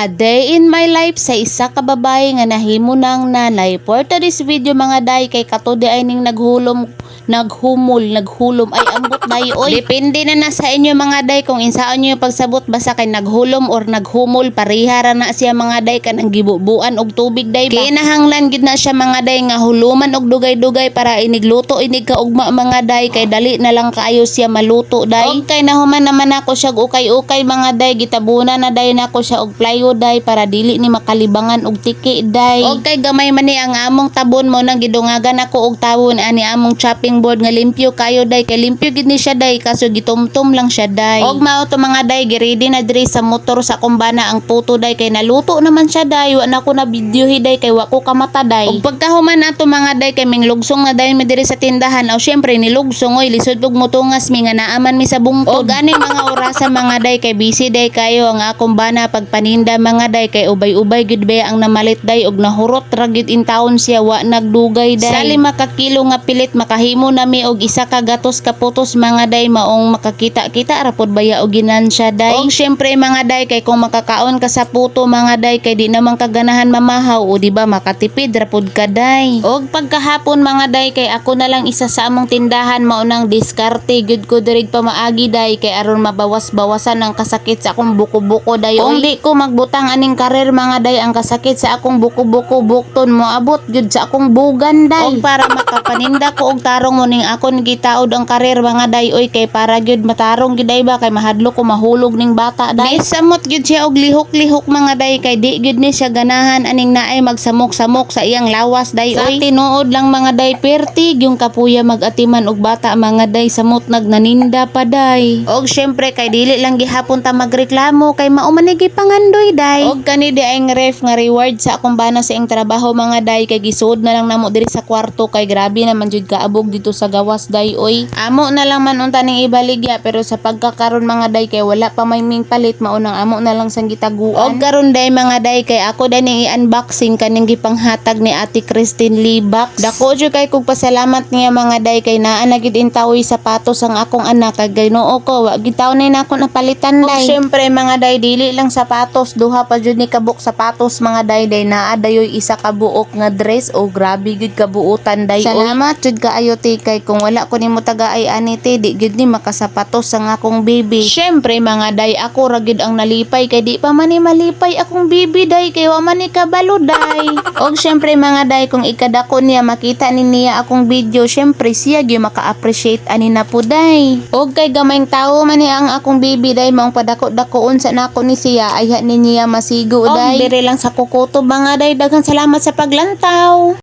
A day in my life sa isa ka babae nga nahimo ng nanay. For today's video mga day kay katudi ay ning naghulom naghumol, naghulom ay ambot day oy. Depende na na sa inyo mga day kung insaon nyo yung pagsabot basta kay naghulom or naghumol parihara na siya mga day kanang gibubuan og tubig day ba. Kinahanglan gid na siya mga day nga huluman og dugay-dugay para inigluto inig kaugma mga day kay dali na lang kaayo siya maluto day. Og kay nahuman naman ako siya og ukay-ukay mga day gitabunan na day nako siya og plywood day para dili ni makalibangan og tiki day. Og kay gamay man ni ang among tabon mo nang gidungagan ako og tabon ani among chopping board nga limpyo kayo day kay limpyo gid ni siya day kaso gitumtum lang siya day. Og mao to mga day giredy na diri sa motor sa kumbana ang puto day kay naluto naman siya day wa na ko na video day kay wa ko kamata day. Og pagkahuman nato mga day kay ming lugsong na day mi diri sa tindahan aw syempre nilugsong oy lisod og mutungas mi nga naaman mi sa bungtod. Og gani mga orasa mga day kay busy day kayo ang akong bana pagpaninda mga day kay ubay-ubay gid ba ang namalit day og nahurot ra gid in taon siya wa nagdugay day. Sa lima ka kilo nga pilit makahimo nami og isa ka gatos ka putos mga day maong makakita-kita ra pod baya og ginansya day. Og syempre mga day kay kung makakaon ka sa puto mga day kay di naman kaganahan mamahaw o di ba makatipid ra pod ka day. Og pagkahapon mga day kay ako na lang isa sa among tindahan mao nang diskarte gud ko dirig pa maagi day kay aron mabawas-bawasan ang kasakit sa akong buko-buko day. Kung di ko magbutang aning karir mga day ang kasakit sa akong buko-buko bukton mo abot gud sa akong bugan day. Og para makapaninda ko og tarong mo ning akon gitaod ang karir mga day oy kay para gyud matarong gyud day ba kay mahadlo ko mahulog ning bata day. Samot gyud siya og lihok-lihok mga day kay di gyud ni siya ganahan aning naay magsamok-samok sa iyang lawas day oy. Sa tinuod lang mga day pertig yung kapuya magatiman og bata mga day samot nagnaninda pa day. Og syempre kay dili lang gihapon ta magreklamo kay maumanigi pangandoy day. Og kani di ang ref nga reward sa akong bana sa iyang trabaho mga day kay gisud na lang namo diri sa kwarto kay grabe naman jud kaabog dito sa gawas day oy. Amo na lang man unta ning ibaligya pero sa pagkakaron mga day kay wala pa may ming palit maunang amo na lang sang gitaguan. Og karon day mga day kay ako day ning i-unboxing kaning gipanghatag ni Ate Christine Lee box. Dako jud kay kog pasalamat niya mga day kay naa na gid intawi sapatos ang akong anak kay Ginoo ko wa gitaw na nako napalitan day. Og syempre mga day dili lang sapatos duha pa jud ni kabuk sapatos mga day day naa dayoy isa ka buok nga dress o grabe gid kabuutan day. Salamat jud kaayo ti kay kung wala ko nimo taga ay ani ti di gid ni makasapatos ang akong baby. Syempre mga day ako ra gid ang nalipay kay di pa man ni malipay akong baby day kay wa man ni kabalo day. Og syempre mga day kung ikadako niya makita ni niya akong video syempre siya gyud maka-appreciate ani na po day. Og kay gamayng tawo man ni ang akong baby day maong padako-dakoon sa nako ni siya ay ni niya masigo day. Og dire lang sa kukutob mga day daghang salamat sa paglantaw.